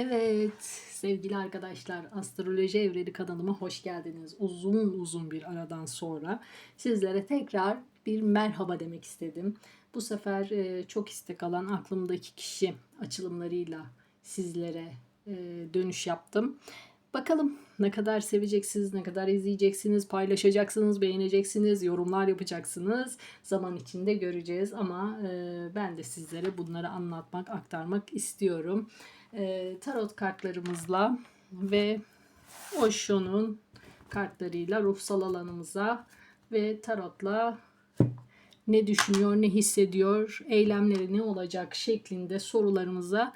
Evet sevgili arkadaşlar Astroloji Evreni kanalıma hoş geldiniz. Uzun uzun bir aradan sonra sizlere tekrar bir merhaba demek istedim. Bu sefer e, çok istek alan aklımdaki kişi açılımlarıyla sizlere e, dönüş yaptım. Bakalım ne kadar seveceksiniz, ne kadar izleyeceksiniz, paylaşacaksınız, beğeneceksiniz, yorumlar yapacaksınız. Zaman içinde göreceğiz ama e, ben de sizlere bunları anlatmak, aktarmak istiyorum. E, tarot kartlarımızla ve Osho'nun kartlarıyla ruhsal alanımıza ve tarotla ne düşünüyor, ne hissediyor, eylemleri ne olacak şeklinde sorularımıza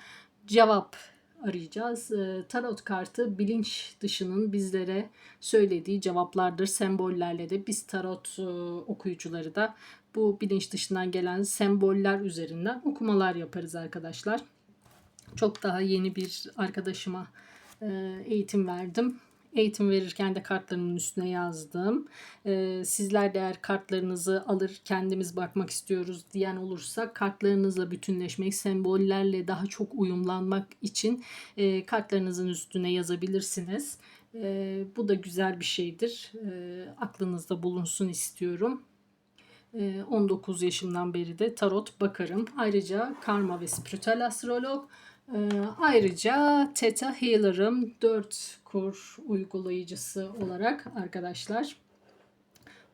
cevap arayacağız. Ee, Tarot kartı bilinç dışının bizlere söylediği cevaplardır. Sembollerle de biz tarot e, okuyucuları da bu bilinç dışından gelen semboller üzerinden okumalar yaparız arkadaşlar. Çok daha yeni bir arkadaşıma e, eğitim verdim. Eğitim verirken de kartlarımın üstüne yazdım. Ee, sizler de eğer kartlarınızı alır kendimiz bakmak istiyoruz diyen olursa kartlarınızla bütünleşmek, sembollerle daha çok uyumlanmak için e, kartlarınızın üstüne yazabilirsiniz. E, bu da güzel bir şeydir. E, aklınızda bulunsun istiyorum. 19 yaşımdan beri de tarot bakarım. Ayrıca karma ve spiritüel astrolog ee, ayrıca Theta Healer'ım 4 kur uygulayıcısı olarak arkadaşlar.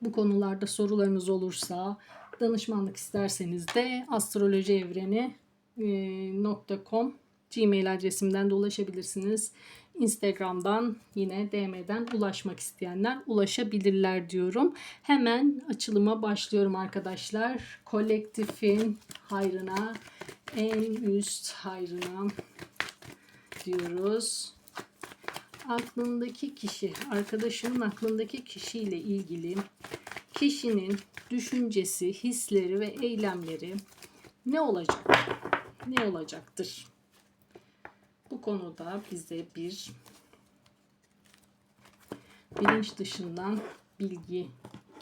Bu konularda sorularınız olursa danışmanlık isterseniz de astrolojievreni.com Gmail adresimden de ulaşabilirsiniz. Instagram'dan yine DM'den ulaşmak isteyenler ulaşabilirler diyorum. Hemen açılıma başlıyorum arkadaşlar. Kolektifin hayrına, en üst hayrına diyoruz. Aklındaki kişi, arkadaşının aklındaki kişiyle ilgili kişinin düşüncesi, hisleri ve eylemleri ne olacak? Ne olacaktır? Bu konuda bize bir bilinç dışından bilgi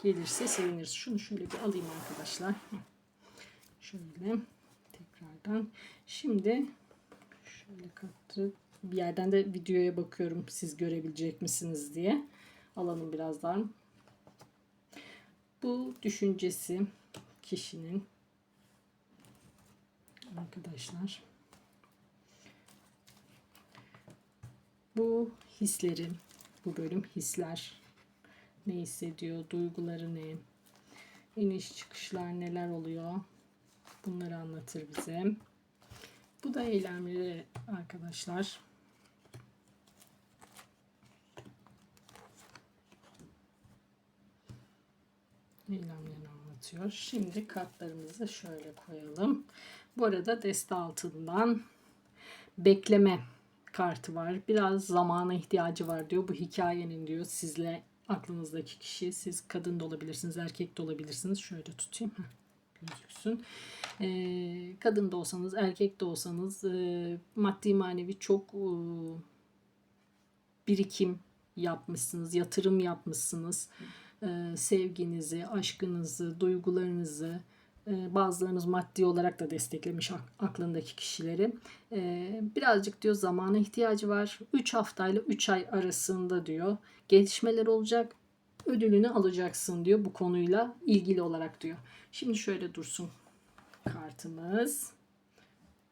gelirse seviniriz. Şunu şöyle bir alayım arkadaşlar. Şöyle tekrardan. Şimdi şöyle katı bir yerden de videoya bakıyorum siz görebilecek misiniz diye. Alanım birazdan. Bu düşüncesi kişinin arkadaşlar bu hisleri, bu bölüm hisler ne hissediyor, duyguları ne, iniş çıkışlar neler oluyor bunları anlatır bize. Bu da eylemleri arkadaşlar. Eylemlerini anlatıyor. Şimdi kartlarımızı şöyle koyalım. Bu arada deste altından bekleme kartı var. Biraz zamana ihtiyacı var diyor. Bu hikayenin diyor sizle aklınızdaki kişi. Siz kadın da olabilirsiniz, erkek de olabilirsiniz. Şöyle tutayım. Gözüksün. Ee, kadın da olsanız, erkek de olsanız e, maddi manevi çok e, birikim yapmışsınız, yatırım yapmışsınız. E, sevginizi, aşkınızı, duygularınızı, e, bazılarınız maddi olarak da desteklemiş aklındaki kişileri. E, birazcık diyor zamana ihtiyacı var. 3 haftayla 3 ay arasında diyor gelişmeler olacak. Ödülünü alacaksın diyor bu konuyla ilgili olarak diyor. Şimdi şöyle dursun kartımız.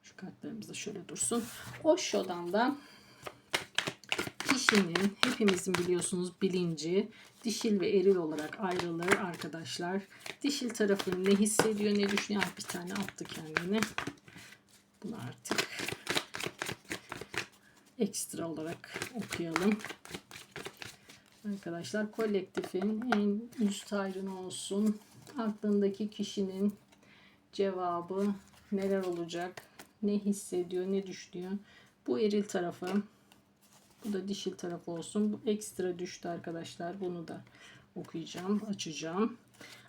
Şu kartlarımız da şöyle dursun. O şodan da kişinin hepimizin biliyorsunuz bilinci dişil ve eril olarak ayrılır arkadaşlar. Dişil tarafı ne hissediyor ne düşünüyor. Ah, bir tane attı kendini. Bunu artık ekstra olarak okuyalım. Arkadaşlar kolektifin en üst ayrını olsun. Aklındaki kişinin cevabı neler olacak? Ne hissediyor, ne düşünüyor? Bu eril tarafı bu da dişil tarafı olsun. Bu ekstra düştü arkadaşlar. Bunu da okuyacağım, açacağım.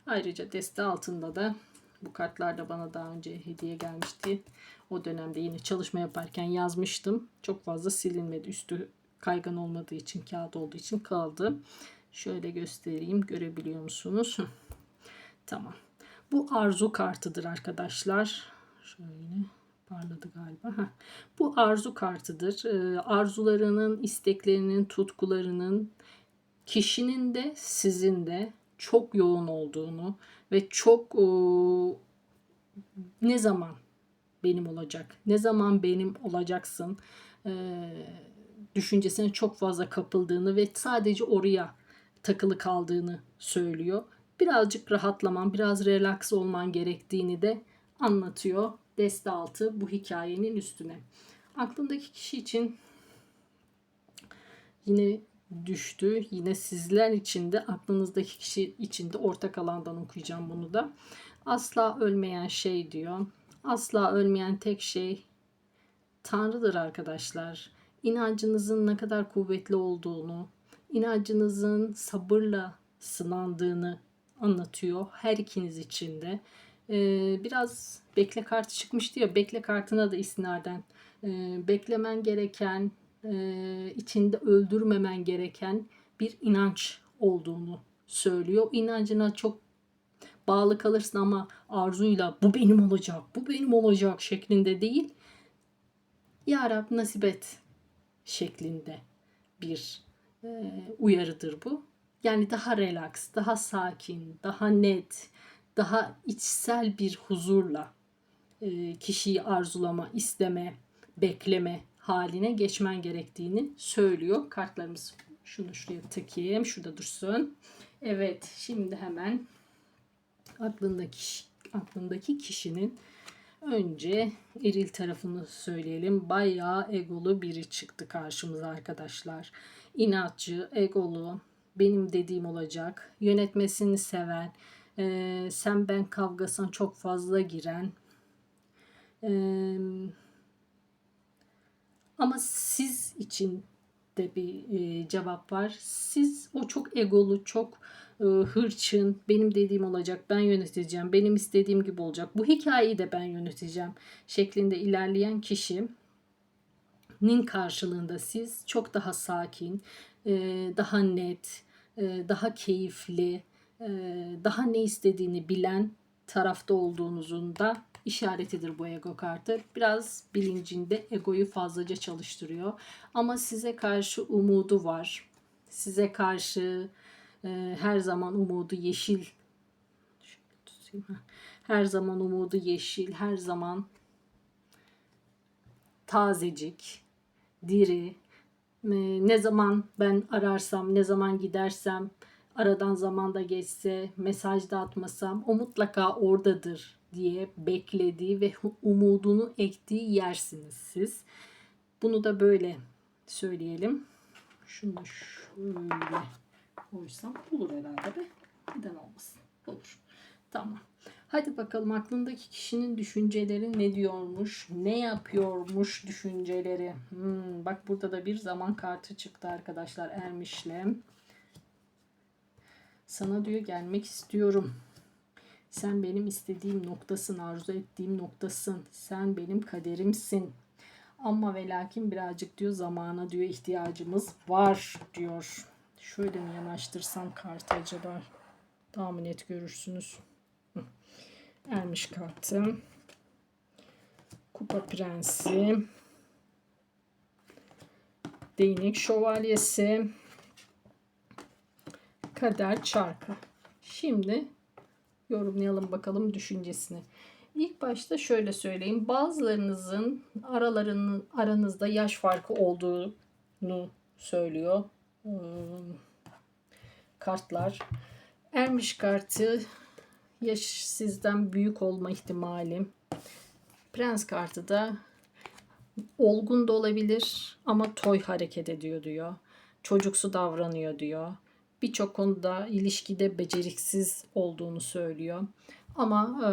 Ayrıca deste altında da bu kartlar da bana daha önce hediye gelmişti. O dönemde yine çalışma yaparken yazmıştım. Çok fazla silinmedi. Üstü kaygan olmadığı için, kağıt olduğu için kaldı. Şöyle göstereyim. Görebiliyor musunuz? tamam. Bu arzu kartıdır arkadaşlar. Şöyle parladı galiba. Heh. Bu arzu kartıdır. Ee, arzularının, isteklerinin, tutkularının kişinin de sizin de çok yoğun olduğunu ve çok e, ne zaman benim olacak, ne zaman benim olacaksın e, düşüncesine çok fazla kapıldığını ve sadece oraya takılı kaldığını söylüyor. Birazcık rahatlaman, biraz relax olman gerektiğini de anlatıyor deste altı bu hikayenin üstüne. Aklındaki kişi için yine düştü. Yine sizler için de aklınızdaki kişi için de ortak alandan okuyacağım bunu da. Asla ölmeyen şey diyor. Asla ölmeyen tek şey Tanrı'dır arkadaşlar. İnancınızın ne kadar kuvvetli olduğunu, inancınızın sabırla sınandığını anlatıyor her ikiniz için de. Ee, biraz bekle kartı çıkmıştı ya bekle kartına da istinaden e, beklemen gereken e, içinde öldürmemen gereken bir inanç olduğunu söylüyor. İnancına çok bağlı kalırsın ama arzuyla bu benim olacak, bu benim olacak şeklinde değil. Ya Rab nasip et şeklinde bir e, uyarıdır bu. Yani daha relax, daha sakin, daha net, daha içsel bir huzurla e, kişiyi arzulama, isteme, bekleme haline geçmen gerektiğini söylüyor kartlarımız. Şunu şuraya takayım. Şurada dursun. Evet, şimdi hemen aklındaki aklındaki kişinin önce eril tarafını söyleyelim. Bayağı egolu biri çıktı karşımıza arkadaşlar. İnatçı, egolu, benim dediğim olacak. Yönetmesini seven, e, sen ben kavgasına çok fazla giren, e, ama siz için de bir e, cevap var. Siz o çok egolu, çok hırçın, benim dediğim olacak, ben yöneteceğim, benim istediğim gibi olacak. Bu hikayeyi de ben yöneteceğim şeklinde ilerleyen kişinin karşılığında siz çok daha sakin, e, daha net, e, daha keyifli, e, daha ne istediğini bilen tarafta olduğunuzun da işaretidir bu ego kartı. Biraz bilincinde egoyu fazlaca çalıştırıyor. Ama size karşı umudu var. Size karşı e, her zaman umudu yeşil. Her zaman umudu yeşil. Her zaman tazecik, diri. E, ne zaman ben ararsam, ne zaman gidersem, aradan zaman da geçse, mesaj da atmasam o mutlaka oradadır diye beklediği ve umudunu ektiği yersiniz siz. Bunu da böyle söyleyelim. Şunu şöyle koysam olur herhalde be. Neden olmasın? Olur. Tamam. Hadi bakalım aklındaki kişinin düşünceleri ne diyormuş, ne yapıyormuş düşünceleri. Hmm, bak burada da bir zaman kartı çıktı arkadaşlar Ermiş'le. Sana diyor gelmek istiyorum. Sen benim istediğim noktasın, arzu ettiğim noktasın. Sen benim kaderimsin. Ama ve lakin birazcık diyor zamana diyor ihtiyacımız var diyor. Şöyle mi yanaştırsam kartı acaba? Daha mı net görürsünüz? Ermiş kartı. Kupa prensi. Değnek şövalyesi. Kader çarkı. Şimdi yorumlayalım bakalım düşüncesini. İlk başta şöyle söyleyeyim. Bazılarınızın aralarının aranızda yaş farkı olduğunu söylüyor. Hmm, kartlar. Ermiş kartı yaş sizden büyük olma ihtimali. Prens kartı da olgun da olabilir ama toy hareket ediyor diyor. Çocuksu davranıyor diyor birçok konuda ilişkide beceriksiz olduğunu söylüyor. Ama e,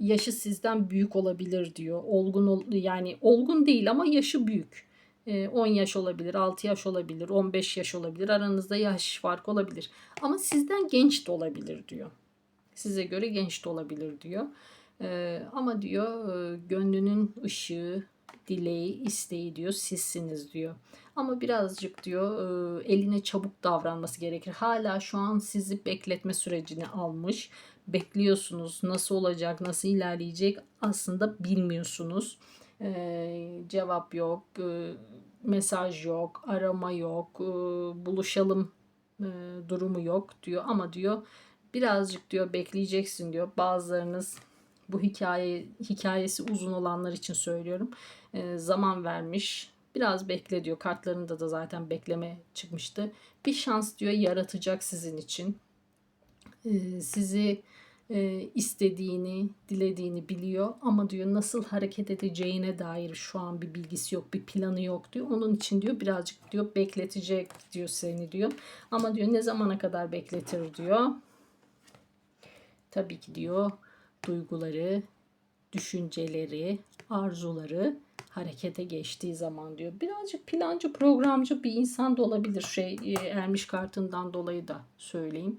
yaşı sizden büyük olabilir diyor. Olgun yani olgun değil ama yaşı büyük. E, 10 yaş olabilir, 6 yaş olabilir, 15 yaş olabilir. Aranızda yaş fark olabilir. Ama sizden genç de olabilir diyor. Size göre genç de olabilir diyor. E, ama diyor e, gönlünün ışığı, dileği, isteği diyor sizsiniz diyor. Ama birazcık diyor e, eline çabuk davranması gerekir. Hala şu an sizi bekletme sürecini almış. bekliyorsunuz. Nasıl olacak, nasıl ilerleyecek aslında bilmiyorsunuz. Ee, cevap yok, e, mesaj yok, arama yok, e, buluşalım e, durumu yok diyor. Ama diyor birazcık diyor bekleyeceksin diyor. Bazılarınız bu hikaye hikayesi uzun olanlar için söylüyorum. E, zaman vermiş. Biraz bekle diyor. Kartlarında da zaten bekleme çıkmıştı. Bir şans diyor yaratacak sizin için. E, sizi e, istediğini, dilediğini biliyor ama diyor nasıl hareket edeceğine dair şu an bir bilgisi yok, bir planı yok diyor. Onun için diyor birazcık diyor bekletecek diyor seni diyor. Ama diyor ne zamana kadar bekletir diyor. Tabii ki diyor duyguları, düşünceleri, arzuları harekete geçtiği zaman diyor. Birazcık plancı, programcı bir insan da olabilir. Şey e, Ermiş kartından dolayı da söyleyeyim.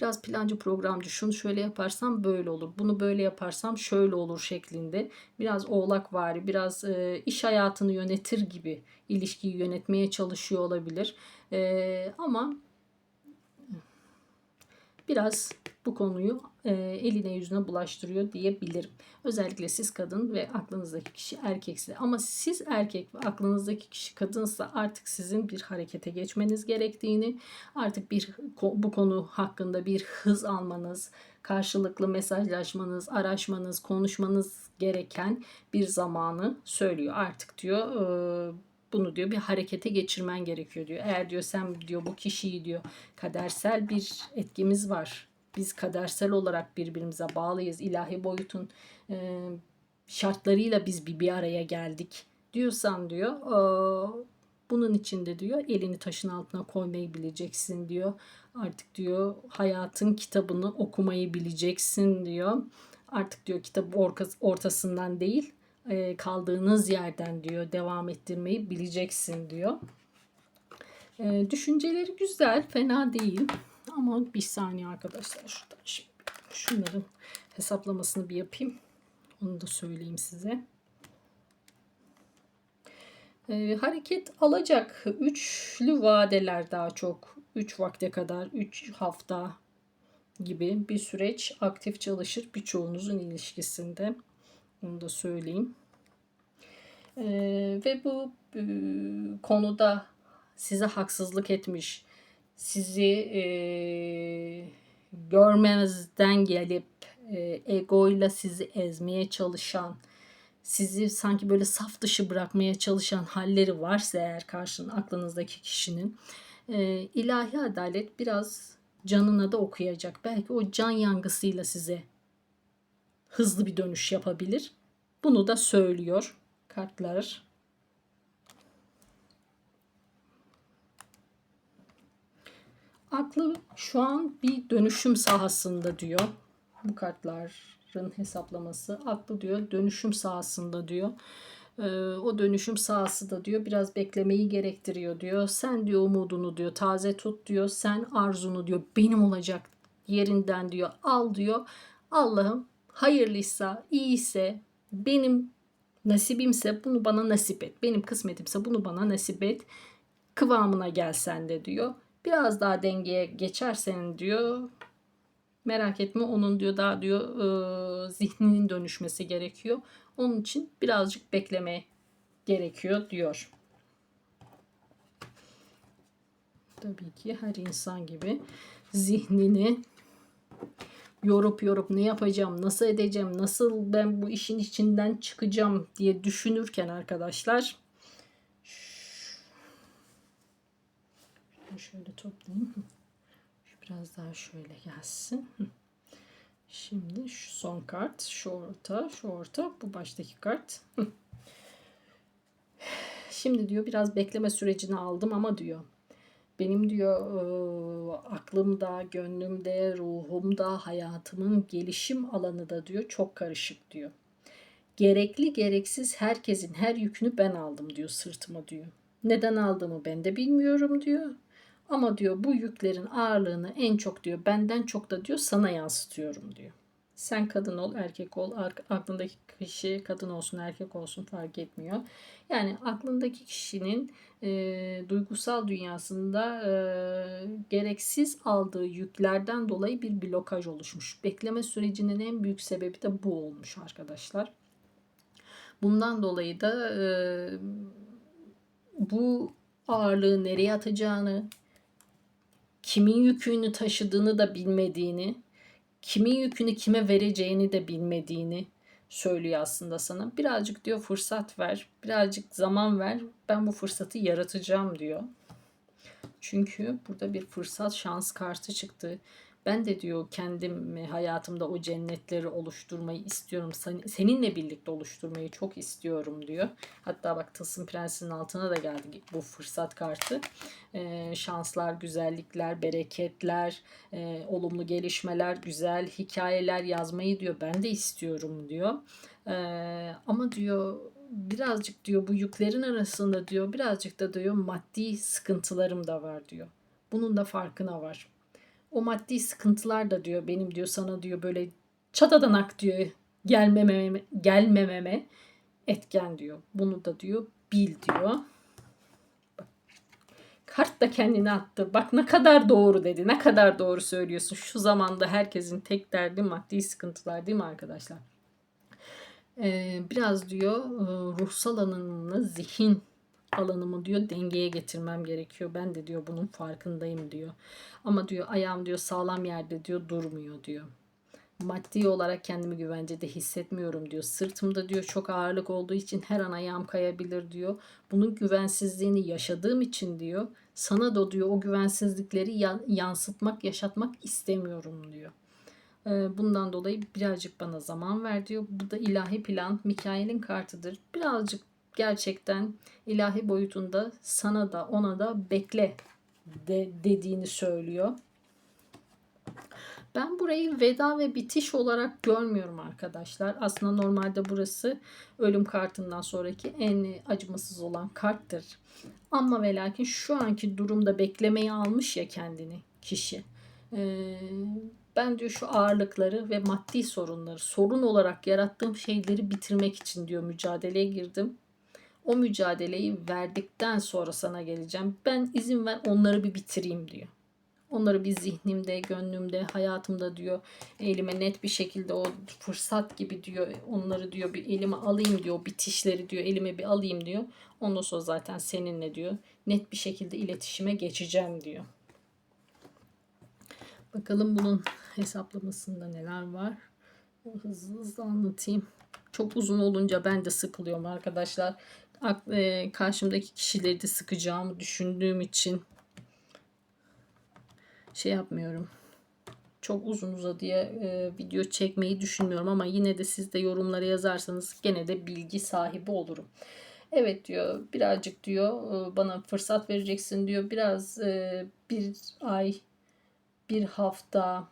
Biraz plancı, programcı. Şunu şöyle yaparsam böyle olur. Bunu böyle yaparsam şöyle olur şeklinde. Biraz oğlak vari, biraz e, iş hayatını yönetir gibi ilişkiyi yönetmeye çalışıyor olabilir. E, ama biraz bu konuyu e, eline yüzüne bulaştırıyor diyebilirim. Özellikle siz kadın ve aklınızdaki kişi erkekse. Ama siz erkek ve aklınızdaki kişi kadınsa artık sizin bir harekete geçmeniz gerektiğini, artık bir bu konu hakkında bir hız almanız, karşılıklı mesajlaşmanız, araşmanız, konuşmanız gereken bir zamanı söylüyor. Artık diyor e, bunu diyor bir harekete geçirmen gerekiyor diyor. Eğer diyor sen diyor bu kişiyi diyor kadersel bir etkimiz var. Biz kadersel olarak birbirimize bağlıyız. İlahi boyutun e, şartlarıyla biz bir, bir araya geldik diyorsan diyor e, bunun içinde diyor elini taşın altına koymayı bileceksin diyor. Artık diyor hayatın kitabını okumayı bileceksin diyor. Artık diyor kitap ortasından değil e, kaldığınız yerden diyor devam ettirmeyi bileceksin diyor. E, düşünceleri güzel, fena değil. Ama bir saniye arkadaşlar şuradan şimdi şunların hesaplamasını bir yapayım. Onu da söyleyeyim size. E, hareket alacak üçlü vadeler daha çok. 3 vakte kadar 3 hafta gibi bir süreç aktif çalışır birçoğunuzun ilişkisinde. Onu da söyleyeyim. Ee, ve bu e, konuda size haksızlık etmiş, sizi e, görmemezden gelip e, egoyla sizi ezmeye çalışan, sizi sanki böyle saf dışı bırakmaya çalışan halleri varsa eğer karşının aklınızdaki kişinin e, ilahi adalet biraz canına da okuyacak. Belki o can yangısıyla size hızlı bir dönüş yapabilir. Bunu da söylüyor kartlar. Aklı şu an bir dönüşüm sahasında diyor. Bu kartların hesaplaması. Aklı diyor dönüşüm sahasında diyor. Ee, o dönüşüm sahası da diyor biraz beklemeyi gerektiriyor diyor. Sen diyor umudunu diyor taze tut diyor. Sen arzunu diyor benim olacak yerinden diyor al diyor. Allah'ım hayırlıysa, iyiyse, benim nasibimse bunu bana nasip et. Benim kısmetimse bunu bana nasip et. Kıvamına gelsen de diyor. Biraz daha dengeye geçersen diyor. Merak etme onun diyor daha diyor e, zihninin dönüşmesi gerekiyor. Onun için birazcık bekleme gerekiyor diyor. Tabii ki her insan gibi zihnini yorup yorup ne yapacağım, nasıl edeceğim, nasıl ben bu işin içinden çıkacağım diye düşünürken arkadaşlar şöyle toplayayım. Biraz daha şöyle gelsin. Şimdi şu son kart, şu orta, şu orta, bu baştaki kart. Şimdi diyor biraz bekleme sürecini aldım ama diyor benim diyor aklımda, gönlümde, ruhumda, hayatımın gelişim alanı da diyor çok karışık diyor. Gerekli gereksiz herkesin her yükünü ben aldım diyor sırtıma diyor. Neden aldığımı ben de bilmiyorum diyor. Ama diyor bu yüklerin ağırlığını en çok diyor benden çok da diyor sana yansıtıyorum diyor. Sen kadın ol, erkek ol. Aklındaki kişi kadın olsun, erkek olsun fark etmiyor. Yani aklındaki kişinin e, duygusal dünyasında e, gereksiz aldığı yüklerden dolayı bir blokaj oluşmuş. Bekleme sürecinin en büyük sebebi de bu olmuş arkadaşlar. Bundan dolayı da e, bu ağırlığı nereye atacağını, kimin yükünü taşıdığını da bilmediğini, kimin yükünü kime vereceğini de bilmediğini söylüyor aslında sana. Birazcık diyor fırsat ver, birazcık zaman ver. Ben bu fırsatı yaratacağım diyor. Çünkü burada bir fırsat şans kartı çıktı. Ben de diyor kendim hayatımda o cennetleri oluşturmayı istiyorum. Sen- Seninle birlikte oluşturmayı çok istiyorum diyor. Hatta bak Tılsım Prensi'nin altına da geldi bu fırsat kartı. Ee, şanslar, güzellikler, bereketler, e, olumlu gelişmeler, güzel hikayeler yazmayı diyor. Ben de istiyorum diyor. Ee, ama diyor birazcık diyor bu yüklerin arasında diyor birazcık da diyor maddi sıkıntılarım da var diyor. Bunun da farkına var. O maddi sıkıntılar da diyor benim diyor sana diyor böyle çatadanak diyor gelmememe, gelmememe etken diyor. Bunu da diyor bil diyor. Kart da kendini attı. Bak ne kadar doğru dedi. Ne kadar doğru söylüyorsun. Şu zamanda herkesin tek derdi maddi sıkıntılar değil mi arkadaşlar? Ee, biraz diyor e, ruhsal alanımla zihin alanımı diyor dengeye getirmem gerekiyor. Ben de diyor bunun farkındayım diyor. Ama diyor ayağım diyor sağlam yerde diyor durmuyor diyor. Maddi olarak kendimi güvencede hissetmiyorum diyor. Sırtımda diyor çok ağırlık olduğu için her an ayağım kayabilir diyor. Bunun güvensizliğini yaşadığım için diyor. Sana da diyor o güvensizlikleri ya- yansıtmak, yaşatmak istemiyorum diyor. Ee, Bundan dolayı birazcık bana zaman ver diyor. Bu da ilahi plan, Mikail'in kartıdır. Birazcık gerçekten ilahi boyutunda sana da ona da bekle de, dediğini söylüyor. Ben burayı veda ve bitiş olarak görmüyorum arkadaşlar. Aslında normalde burası ölüm kartından sonraki en acımasız olan karttır. Ama ve lakin şu anki durumda beklemeyi almış ya kendini kişi. Ee, ben diyor şu ağırlıkları ve maddi sorunları sorun olarak yarattığım şeyleri bitirmek için diyor mücadeleye girdim. O mücadeleyi verdikten sonra sana geleceğim. Ben izin ver onları bir bitireyim diyor. Onları bir zihnimde, gönlümde, hayatımda diyor elime net bir şekilde o fırsat gibi diyor onları diyor bir elime alayım diyor bitişleri diyor elime bir alayım diyor. Ondan sonra zaten seninle diyor net bir şekilde iletişime geçeceğim diyor. Bakalım bunun hesaplamasında neler var. Hızlı hızlı anlatayım. Çok uzun olunca ben de sıkılıyorum arkadaşlar. E, Karşımdaki kişileri de sıkacağımı düşündüğüm için şey yapmıyorum. Çok uzun uzadıya e, video çekmeyi düşünmüyorum ama yine de siz de yorumlara yazarsanız gene de bilgi sahibi olurum. Evet diyor birazcık diyor e, bana fırsat vereceksin diyor. Biraz bir ay, bir hafta,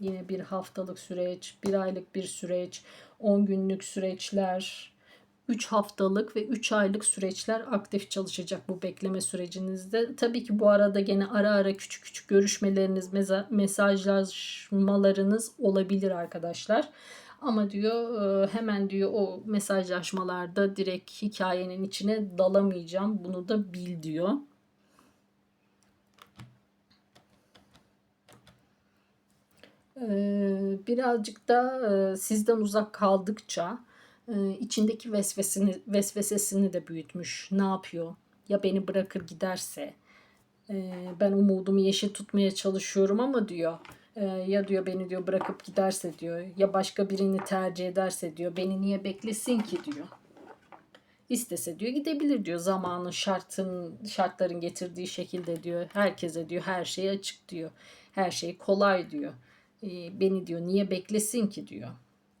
yine bir haftalık süreç, bir aylık bir süreç, 10 günlük süreçler, 3 haftalık ve 3 aylık süreçler aktif çalışacak bu bekleme sürecinizde. Tabii ki bu arada gene ara ara küçük küçük görüşmeleriniz, mesajlaşmalarınız olabilir arkadaşlar. Ama diyor e, hemen diyor o mesajlaşmalarda direkt hikayenin içine dalamayacağım. Bunu da bil diyor. Ee, birazcık da e, sizden uzak kaldıkça e, içindeki vesvesini, vesvesesini de büyütmüş. Ne yapıyor? Ya beni bırakır giderse? E, ben umudumu yeşil tutmaya çalışıyorum ama diyor e, ya diyor beni diyor bırakıp giderse diyor ya başka birini tercih ederse diyor beni niye beklesin ki diyor. İstese diyor gidebilir diyor zamanın şartın şartların getirdiği şekilde diyor herkese diyor her şey açık diyor her şey kolay diyor E, beni diyor niye beklesin ki diyor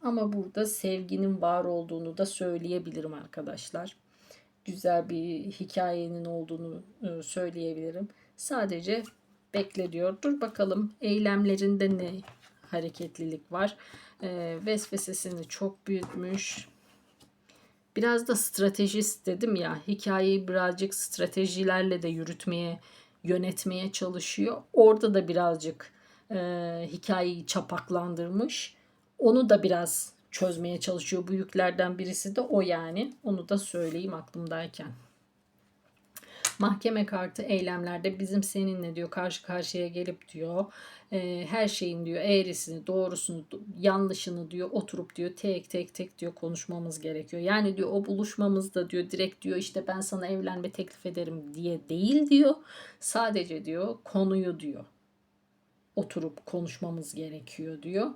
ama burada sevginin var olduğunu da söyleyebilirim arkadaşlar. Güzel bir hikayenin olduğunu e, söyleyebilirim. Sadece bekle diyor. Dur bakalım eylemlerinde ne hareketlilik var? E, vesvesesini çok büyütmüş. Biraz da stratejist dedim ya hikayeyi birazcık stratejilerle de yürütmeye yönetmeye çalışıyor. Orada da birazcık e, hikayeyi çapaklandırmış. Onu da biraz çözmeye çalışıyor. Bu yüklerden birisi de o yani. Onu da söyleyeyim aklımdayken. Mahkeme kartı eylemlerde bizim seninle diyor karşı karşıya gelip diyor e, her şeyin diyor eğrisini, doğrusunu, yanlışını diyor oturup diyor tek tek tek diyor konuşmamız gerekiyor. Yani diyor o buluşmamızda diyor direkt diyor işte ben sana evlenme teklif ederim diye değil diyor. Sadece diyor konuyu diyor oturup konuşmamız gerekiyor diyor.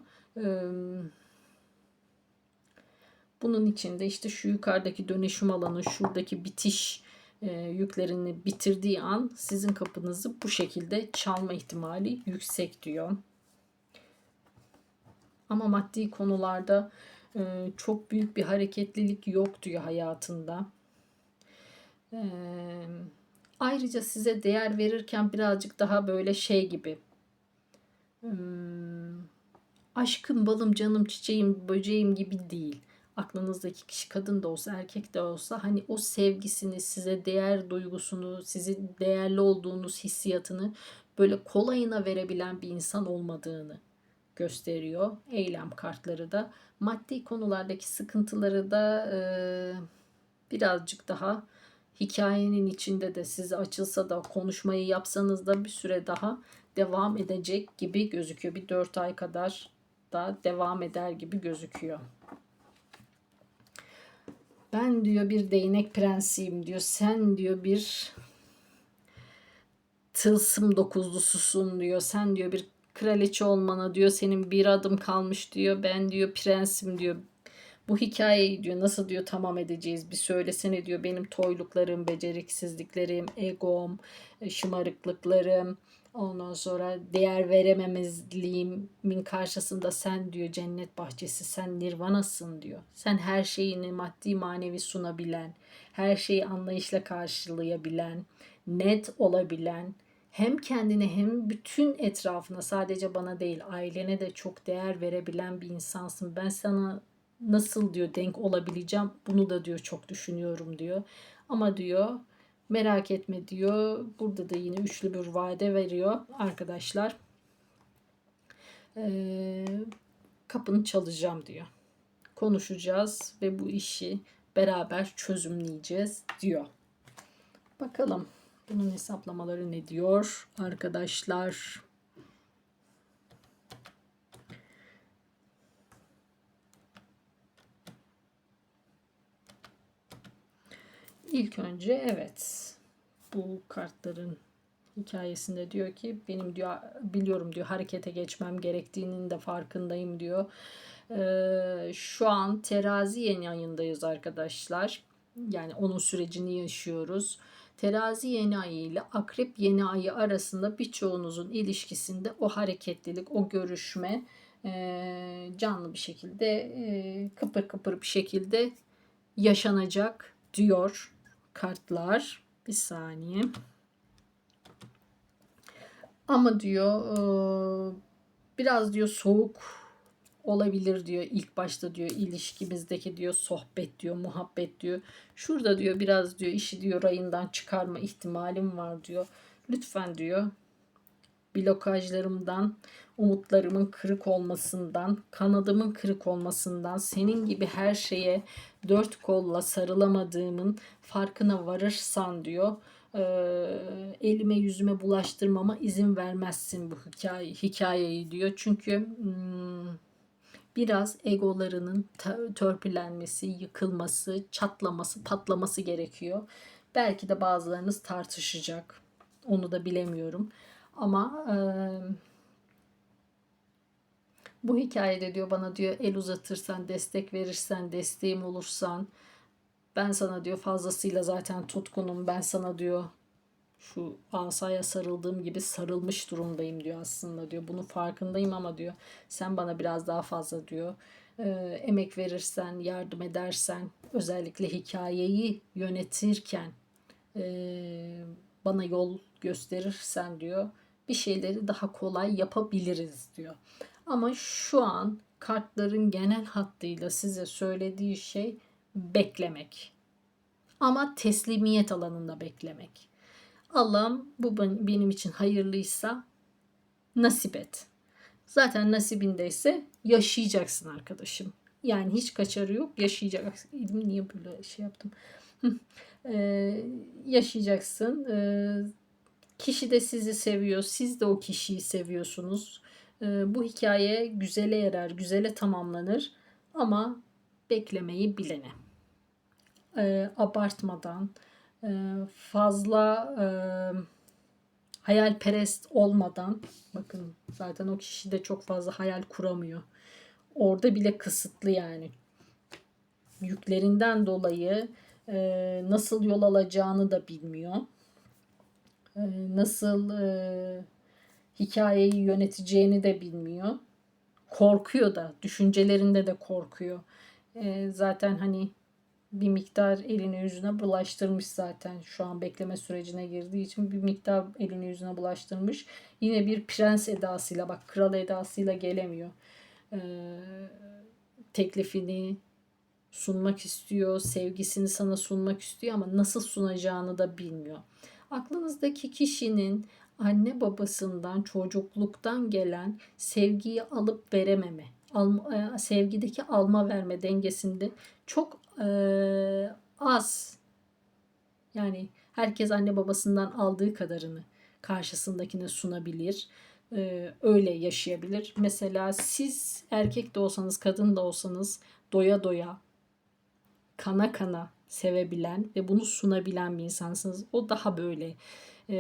Bunun içinde işte şu yukarıdaki dönüşüm alanı, şuradaki bitiş yüklerini bitirdiği an sizin kapınızı bu şekilde çalma ihtimali yüksek diyor. Ama maddi konularda çok büyük bir hareketlilik yok diyor hayatında. Ayrıca size değer verirken birazcık daha böyle şey gibi. Aşkım, balım, canım, çiçeğim, böceğim gibi değil. Aklınızdaki kişi kadın da olsa erkek de olsa hani o sevgisini size değer duygusunu sizin değerli olduğunuz hissiyatını böyle kolayına verebilen bir insan olmadığını gösteriyor. Eylem kartları da. Maddi konulardaki sıkıntıları da e, birazcık daha hikayenin içinde de size açılsa da konuşmayı yapsanız da bir süre daha devam edecek gibi gözüküyor. Bir 4 ay kadar da devam eder gibi gözüküyor. Ben diyor bir değnek prensiyim diyor. Sen diyor bir tılsım dokuzlususun diyor. Sen diyor bir kraliçe olmana diyor. Senin bir adım kalmış diyor. Ben diyor prensim diyor. Bu hikayeyi diyor nasıl diyor tamam edeceğiz bir söylesene diyor benim toyluklarım, beceriksizliklerim, egom, şımarıklıklarım, Ondan sonra değer verememezliğimin karşısında sen diyor cennet bahçesi, sen nirvanasın diyor. Sen her şeyini maddi manevi sunabilen, her şeyi anlayışla karşılayabilen, net olabilen, hem kendine hem bütün etrafına sadece bana değil ailene de çok değer verebilen bir insansın. Ben sana nasıl diyor denk olabileceğim bunu da diyor çok düşünüyorum diyor. Ama diyor Merak etme diyor. Burada da yine üçlü bir vade veriyor arkadaşlar. Ee, kapını çalacağım diyor. Konuşacağız ve bu işi beraber çözümleyeceğiz diyor. Bakalım bunun hesaplamaları ne diyor arkadaşlar. İlk önce evet bu kartların hikayesinde diyor ki benim diyor biliyorum diyor harekete geçmem gerektiğinin de farkındayım diyor. Ee, şu an terazi yeni ayındayız arkadaşlar. Yani onun sürecini yaşıyoruz. Terazi yeni ayı ile akrep yeni ayı arasında birçoğunuzun ilişkisinde o hareketlilik, o görüşme e, canlı bir şekilde e, kıpır kıpır bir şekilde yaşanacak diyor kartlar. Bir saniye. Ama diyor e, biraz diyor soğuk olabilir diyor ilk başta diyor ilişkimizdeki diyor sohbet diyor muhabbet diyor. Şurada diyor biraz diyor işi diyor rayından çıkarma ihtimalim var diyor. Lütfen diyor blokajlarımdan, umutlarımın kırık olmasından, kanadımın kırık olmasından, senin gibi her şeye dört kolla sarılamadığımın farkına varırsan diyor. E, elime yüzüme bulaştırmama izin vermezsin bu hikaye, hikayeyi diyor. Çünkü hmm, biraz egolarının törpülenmesi, yıkılması, çatlaması, patlaması gerekiyor. Belki de bazılarınız tartışacak. Onu da bilemiyorum. Ama e, bu hikayede diyor bana diyor el uzatırsan, destek verirsen, desteğim olursan ben sana diyor fazlasıyla zaten tutkunum. Ben sana diyor şu asaya sarıldığım gibi sarılmış durumdayım diyor aslında diyor. Bunun farkındayım ama diyor sen bana biraz daha fazla diyor e, emek verirsen, yardım edersen, özellikle hikayeyi yönetirken e, bana yol gösterirsen diyor bir şeyleri daha kolay yapabiliriz diyor. Ama şu an kartların genel hattıyla size söylediği şey beklemek. Ama teslimiyet alanında beklemek. Allah'ım bu benim için hayırlıysa nasip et. Zaten nasibindeyse yaşayacaksın arkadaşım. Yani hiç kaçarı yok. Yaşayacaksın. Niye böyle şey yaptım? Ee, yaşayacaksın. Ee, kişi de sizi seviyor. Siz de o kişiyi seviyorsunuz. Ee, bu hikaye güzele yarar, güzele tamamlanır. Ama beklemeyi bilene. Ee, abartmadan, e, fazla e, hayalperest olmadan bakın zaten o kişi de çok fazla hayal kuramıyor. Orada bile kısıtlı yani. Yüklerinden dolayı e, nasıl yol alacağını da bilmiyor. E, nasıl e, hikayeyi yöneteceğini de bilmiyor. Korkuyor da, düşüncelerinde de korkuyor. E, zaten hani bir miktar elini yüzüne bulaştırmış zaten. Şu an bekleme sürecine girdiği için bir miktar elini yüzüne bulaştırmış. Yine bir prens edasıyla bak kral edasıyla gelemiyor. Ee, teklifini sunmak istiyor, sevgisini sana sunmak istiyor ama nasıl sunacağını da bilmiyor. Aklınızdaki kişinin anne babasından çocukluktan gelen sevgiyi alıp verememe, alma, sevgideki alma verme dengesinde çok e, az yani herkes anne babasından aldığı kadarını karşısındakine sunabilir. E, öyle yaşayabilir. Mesela siz erkek de olsanız kadın da olsanız doya doya kana kana sevebilen ve bunu sunabilen bir insansınız. O daha böyle e,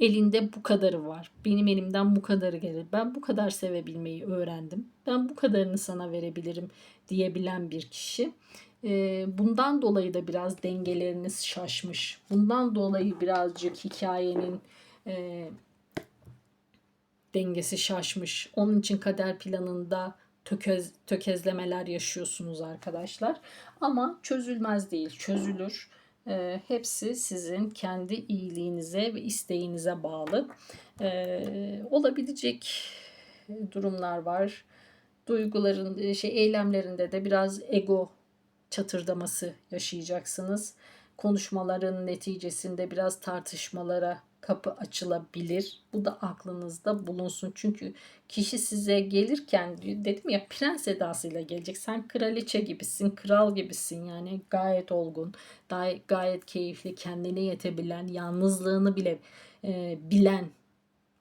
elinde bu kadarı var. Benim elimden bu kadarı gelir. Ben bu kadar sevebilmeyi öğrendim. Ben bu kadarını sana verebilirim diyebilen bir kişi. E, bundan dolayı da biraz dengeleriniz şaşmış. Bundan dolayı birazcık hikayenin e, dengesi şaşmış. Onun için kader planında tökez, tökezlemeler yaşıyorsunuz arkadaşlar. Ama çözülmez değil, çözülür. E, hepsi sizin kendi iyiliğinize ve isteğinize bağlı. E, olabilecek durumlar var. Duyguların, şey eylemlerinde de biraz ego çatırdaması yaşayacaksınız. Konuşmaların neticesinde biraz tartışmalara kapı açılabilir. Bu da aklınızda bulunsun. Çünkü kişi size gelirken dedim ya prens edasıyla gelecek. Sen kraliçe gibisin, kral gibisin. Yani gayet olgun, gayet keyifli, kendine yetebilen, yalnızlığını bile e, bilen,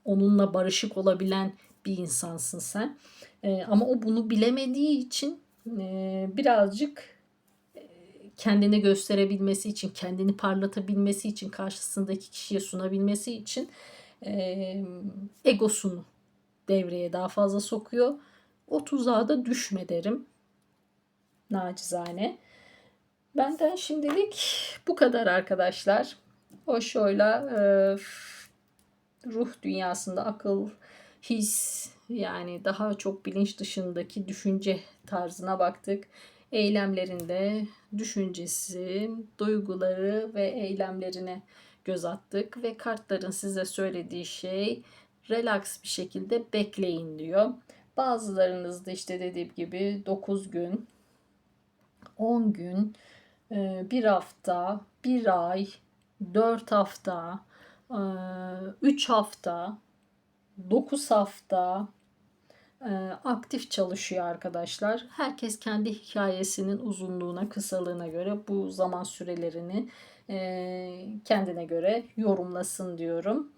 onunla barışık olabilen bir insansın sen. E, ama o bunu bilemediği için e, birazcık kendini gösterebilmesi için, kendini parlatabilmesi için, karşısındaki kişiye sunabilmesi için e, egosunu devreye daha fazla sokuyor. O tuzağa da düşme derim. Nacizane. Benden şimdilik bu kadar arkadaşlar. Hoşoyla e, ruh dünyasında akıl, his yani daha çok bilinç dışındaki düşünce tarzına baktık eylemlerinde düşüncesi, duyguları ve eylemlerine göz attık ve kartların size söylediği şey relax bir şekilde bekleyin diyor. Bazılarınızda işte dediğim gibi 9 gün, 10 gün, e, bir hafta, bir ay, 4 hafta, 3 e, hafta, 9 hafta, aktif çalışıyor arkadaşlar. Herkes kendi hikayesinin uzunluğuna, kısalığına göre bu zaman sürelerini e, kendine göre yorumlasın diyorum.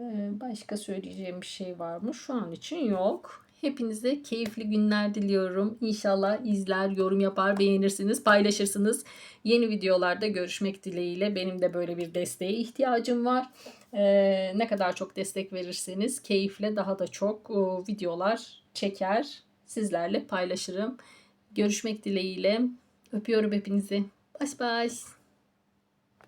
E, başka söyleyeceğim bir şey var mı? Şu an için yok. Hepinize keyifli günler diliyorum. İnşallah izler, yorum yapar, beğenirsiniz, paylaşırsınız. Yeni videolarda görüşmek dileğiyle. Benim de böyle bir desteğe ihtiyacım var. Ne kadar çok destek verirseniz keyifle daha da çok videolar çeker, sizlerle paylaşırım. Görüşmek dileğiyle. Öpüyorum hepinizi. Bye bye.